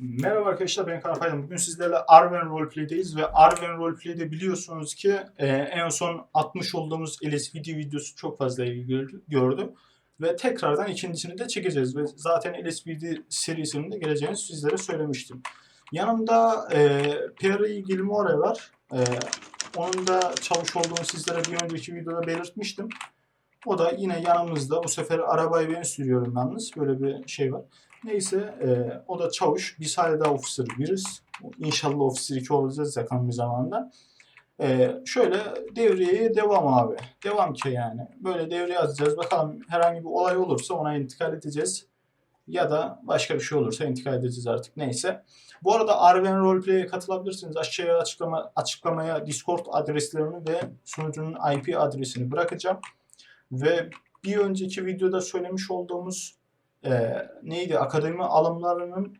Merhaba arkadaşlar ben Karapay'dan. Bugün sizlerle Arven Roleplay'deyiz ve Arven Roleplay'de biliyorsunuz ki e, en son atmış olduğumuz LSPD videosu çok fazla ilgi gördü. Ve tekrardan ikincisini de çekeceğiz ve zaten LSPD serisinin de geleceğini sizlere söylemiştim. Yanımda e, Perry Gilmore var. E, onun da çavuş olduğunu sizlere bir önceki videoda belirtmiştim. O da yine yanımızda. Bu sefer arabayı ben sürüyorum yalnız. Böyle bir şey var. Neyse e, o da çavuş. Biz hala da officer biriz. İnşallah officer 2 olacağız yakın bir zamanda. E, şöyle devreye devam abi. Devam ki yani. Böyle devreye atacağız. Bakalım herhangi bir olay olursa ona intikal edeceğiz. Ya da başka bir şey olursa intikal edeceğiz artık. Neyse. Bu arada Arven Roleplay'e katılabilirsiniz. Aşağıya açıklama, açıklamaya Discord adreslerini ve sunucunun IP adresini bırakacağım. Ve bir önceki videoda söylemiş olduğumuz e, neydi? Akademi alımlarının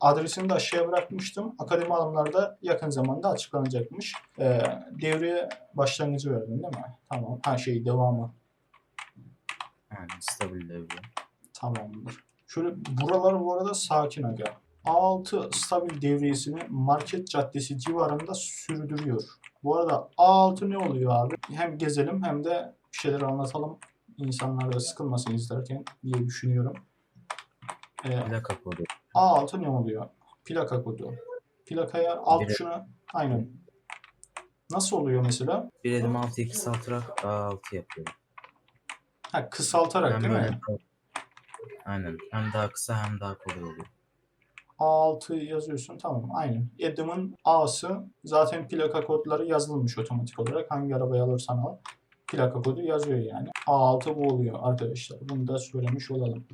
adresini de aşağıya bırakmıştım. Akademi alımları da yakın zamanda açıklanacakmış. E, devreye başlangıcı verdin değil mi? Tamam. Ha şey devamı. Yani stabil devre. Tamamdır. Şöyle buralar bu arada sakin aga. A6 stabil devriyesini Market Caddesi civarında sürdürüyor. Bu arada A6 ne oluyor abi? Hem gezelim hem de bir şeyler anlatalım. İnsanlar da sıkılmasın izlerken diye düşünüyorum. Plaka kodu. A6 ne oluyor? Plaka kodu. Plakaya alt Biri- tuşuna aynen. Nasıl oluyor mesela? Bir elim altı iki saltırak A6 yapıyorum. Ha kısaltarak Hem değil böyle mi? Aynen. Hem daha kısa hem daha kolay oluyor. A6 yazıyorsun tamam aynen. Adam'ın A'sı zaten plaka kodları yazılmış otomatik olarak. Hangi arabayı alırsan al plaka kodu yazıyor yani. A6 bu oluyor arkadaşlar. Bunu da söylemiş olalım.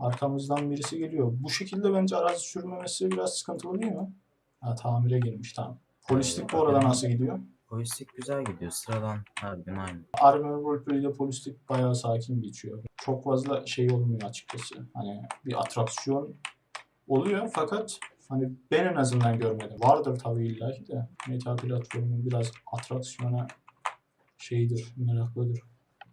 Arkamızdan birisi geliyor. Bu şekilde bence arazi sürmemesi biraz sıkıntılı değil mi? Ha tamire girmiş tamam. Polislik bu arada nasıl gidiyor? Polislik güzel gidiyor. Sıradan her gün aynı. Army Roleplay'de polislik bayağı sakin geçiyor. Çok fazla şey olmuyor açıkçası. Hani bir atraksiyon oluyor fakat hani ben en azından görmedim. Vardır tabii illa ki de. Meta platformu biraz atraksiyona şeydir, meraklıdır.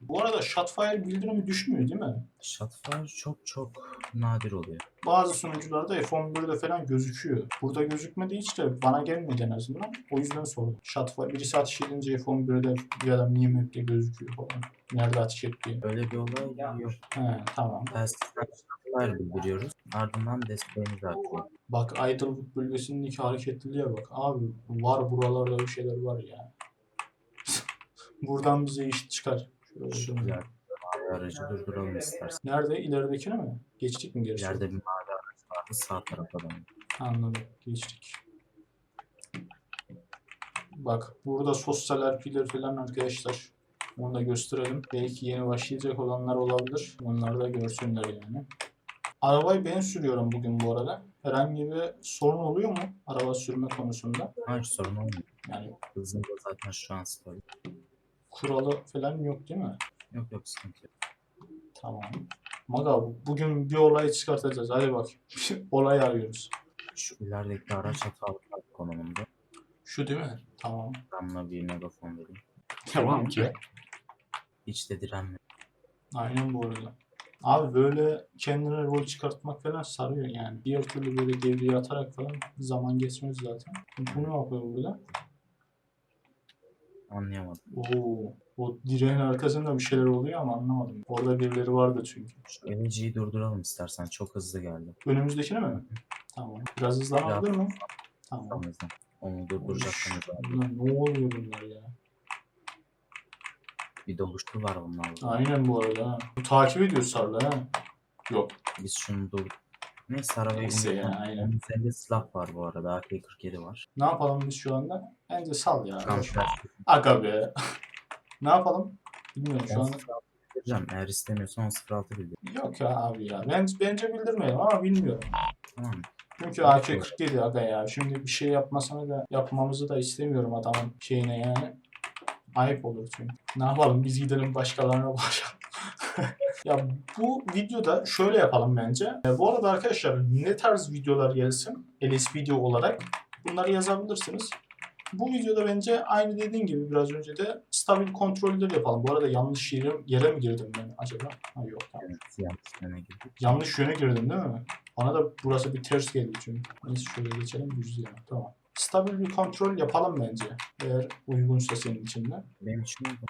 Bu arada Shotfire bildirimi düşmüyor değil mi? Shotfire çok çok nadir oluyor. Bazı sunucularda F11'de falan gözüküyor. Burada gözükmedi hiç de bana gelmedi en azından. O yüzden sordum. Shotfire birisi ateş edince F11'de ya da minimap'te gözüküyor falan. Nerede ateş ettiği. Öyle bir olay yok. He tamam. Telsizden Shotfire bildiriyoruz. Ardından desteğimizi açıyor. Bak Idlewood bölgesindeki hareketliliğe bak. Abi var buralarda bir şeyler var ya. Buradan bize iş çıkar. Şu ileride mavi aracı durduralım istersen. Nerede? İleridekine mi? Geçtik mi gerisi? İleride bir mavi araç vardı sağ tarafa dön. Anladım. Geçtik. Bak burada sosyal RP'ler falan arkadaşlar. Onu da gösterelim. Belki yeni başlayacak olanlar olabilir. Onlar da görsünler yani. Arabayı ben sürüyorum bugün bu arada. Herhangi bir sorun oluyor mu araba sürme konusunda? Hiç sorun olmuyor. Yani Hızında zaten şu an stabil. Kuralı falan yok değil mi? Yok yok sıkıntı yok. Tamam. Maga bugün bir olay çıkartacağız. Hadi bak. olay arıyoruz. Şu ilerideki araç hatalı konumunda. Şu değil mi? Tamam. Damla bir megafon vereyim. Tamam ki. Hiç de direnmiyor. Aynen bu arada. Abi böyle kendine rol çıkartmak falan sarıyor yani. Diğer türlü böyle devreye atarak falan zaman geçmez zaten. Bu ne yapıyor burada? Anlayamadım. Oo, o direğin arkasında bir şeyler oluyor ama anlamadım. Orada birileri vardı çünkü. Emiciyi durduralım istersen. Çok hızlı geldi. Önümüzdekine mi? Tamam. Biraz hızlanabilir mi? Tamam. Onu durduracaksınız abi. Ne oluyor bunlar ya? Bir doluştu var bunlarla. Aynen bu arada. Bu takip ediyor Sarla ha. Yok. Biz şunu dur. Neyse arabayı Neyse ya, aynen. Üzerinde silah var bu arada. AK-47 var. Ne yapalım biz şu anda? Bence sal ya. Kamuflaj. Aga be. ne yapalım? Bilmiyorum şu anda. 16 bildireceğim. Eğer istemiyorsan 06 bildir. Yok ya abi ya. Ben, bence bildirmeyelim ama bilmiyorum. Tamam mı? Çünkü AK-47 aga ya. Şimdi bir şey yapmasını da yapmamızı da istemiyorum adamın şeyine yani. Ayıp olur çünkü. Ne yapalım biz gidelim başkalarına ulaşalım. ya bu videoda şöyle yapalım bence. E, bu arada arkadaşlar ne tarz videolar gelsin LS video olarak bunları yazabilirsiniz. Bu videoda bence aynı dediğin gibi biraz önce de stabil kontroller yapalım. Bu arada yanlış yere, yere mi girdim ben acaba? Ha yok. tamam. Evet, yanlış yöne girdik. Yanlış yöne girdim değil mi? Bana da burası bir ters geldi çünkü. Neyse şöyle geçelim düz yana. Tamam. Stabil bir kontrol yapalım bence. Eğer uygunsa senin için de. Benim için uygun.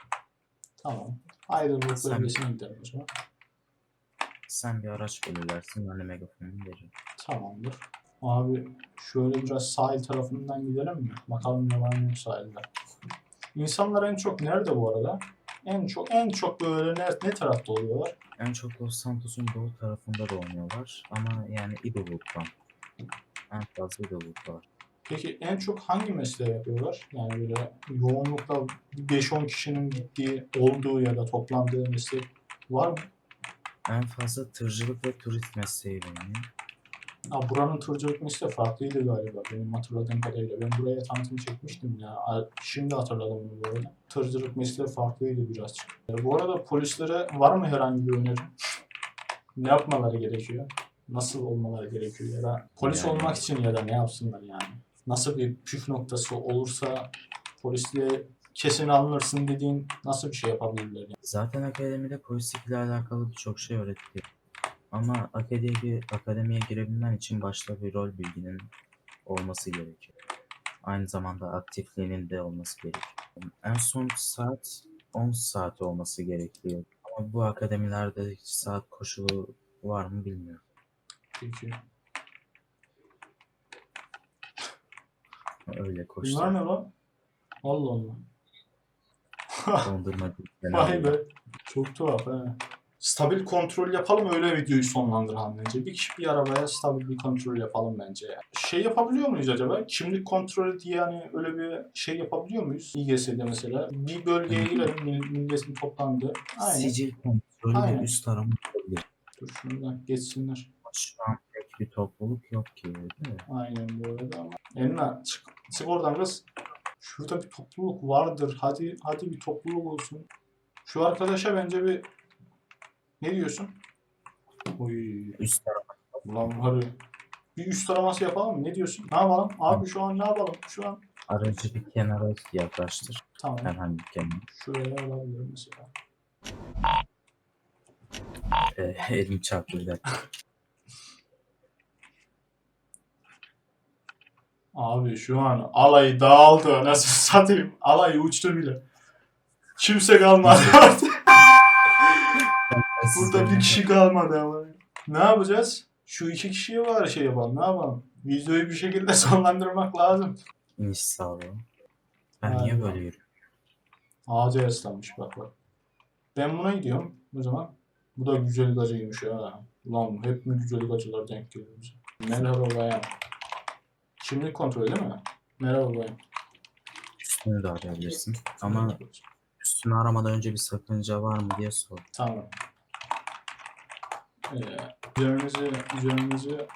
Tamam. Ayrılık Sen- bölgesine gidelim o zaman. Sen bir araç belirlersin, ben de megafonunu veririm. Tamamdır. Abi şöyle biraz sahil tarafından gidelim mi? Bakalım ne var ne yok sahilde. İnsanlar en çok nerede bu arada? En çok en çok böyle ne, ne tarafta oluyorlar? En çok Los Santos'un doğu tarafında da oynuyorlar ama yani Idlewood'dan. En fazla Idlewood'da var. Peki en çok hangi mesleği yapıyorlar? Yani böyle yoğunlukla 5-10 kişinin gittiği, olduğu ya da toplandığı meslek var mı? En fazla tırcılık ve turist mesleği bulunuyor. Ha, buranın tırcılık mesleği farklıydı galiba benim hatırladığım kadarıyla. Ben buraya tanıtım çekmiştim ya. Şimdi hatırladım bunu bu arada. Tırcılık mesleği farklıydı birazcık. E, Bu arada polislere var mı herhangi bir öneri? Ne yapmaları gerekiyor? Nasıl olmaları gerekiyor ya da polis Yani- olmak için ya da ne yapsınlar yani? Nasıl bir püf noktası olursa polisliğe kesin alınırsın dediğin nasıl bir şey yapabilirler? Yani? Zaten akademide polislik ile alakalı birçok şey öğretiliyor. Ama akademiye, akademiye girebilmen için başta bir rol bilginin olması gerekiyor. Aynı zamanda aktifliğinin de olması gerekiyor. En son saat 10 saat olması gerekiyor. Ama bu akademilerde saat koşulu var mı bilmiyorum. Peki. Öyle Bunlar koştu. ne lan? Allah Allah. Dondurma Vay be. Çok tuhaf he. Stabil kontrol yapalım öyle videoyu sonlandıralım bence. Bir kişi bir arabaya stabil bir kontrol yapalım bence. ya. Şey yapabiliyor muyuz acaba? Kimlik kontrolü diye hani öyle bir şey yapabiliyor muyuz? İGS'de mesela. Bir bölgeye girelim mil- milletin toplandığı. Aynen. Sicil kontrolü Aynen. üst arama olabilir. Dur şuradan geçsinler. Şu an pek bir topluluk yok ki değil mi? Aynen bu arada ama. Enna çık, çık oradan kız. Şurada bir topluluk vardır. Hadi hadi bir topluluk olsun. Şu arkadaşa bence bir ne diyorsun? Oy. Üst arama Ulan hadi. Bir üst taraması yapalım mı? Ne diyorsun? Ne yapalım? Abi şu an ne yapalım? Şu an aracı bir kenara yaklaştır. tamam. Herhangi bir kenara. Şuraya alabilirim mesela. Ee, elim çarptı bir dakika. Abi şu an alay dağıldı. Nasıl satayım? Alay uçtu bile. Kimse kalmadı artık. Burada bir kişi kalmadı ama. Ne yapacağız? Şu iki kişiye var şey yapalım. Ne yapalım? Videoyu bir şekilde sonlandırmak lazım. İniş sağlığı. Ben Aynen. niye böyle yürüyorum? Ağaca yaslanmış bak bak. Ben buna gidiyorum o zaman. Bu da güzel gacıymış ha. Ulan hep mi güzel gacılar denk geliyor bize. Merhaba bayan. Kimlik kontrolü değil mi? Merhaba bayan. Üstünü de arayabilirsin. Ama üstünü aramadan önce bir sakınca var mı diye sor. Tamam. Ee, üzerinizi, üzerinizi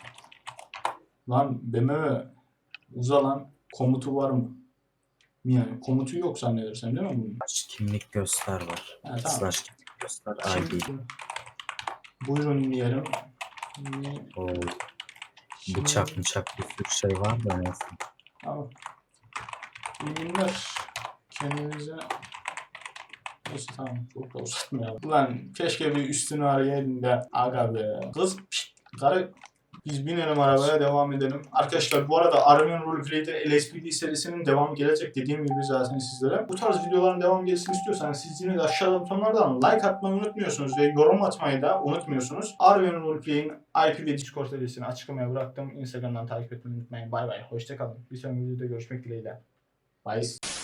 lan BMW uzalan komutu var mı? Yani komutu yok zannedersem değil mi bunun? Slash kimlik göster var. Ha, tamam. Slash kimlik göster ID. Şimdi, buyurun diyelim. Ne- O Şimdi- bıçak bıçak bir sürü şey var da neyse. Tamam. İyi günler. Kendinize... Neyse tamam. Çok da uzatmayalım. Ulan keşke bir üstünü arayaydım da. Aga be. Kız pişt, karı biz binelim arabaya devam edelim. Arkadaşlar bu arada Arabian Roleplay'de LSPD serisinin devamı gelecek dediğim gibi zaten sizlere. Bu tarz videoların devamı gelsin istiyorsanız siz yine de aşağıda butonlardan like atmayı unutmuyorsunuz ve yorum atmayı da unutmuyorsunuz. Arabian Roleplay'in IP ve Discord adresini açıklamaya bıraktım. Instagram'dan takip etmeyi unutmayın. Bay bay. Hoşçakalın. Bir sonraki videoda görüşmek dileğiyle. Bye.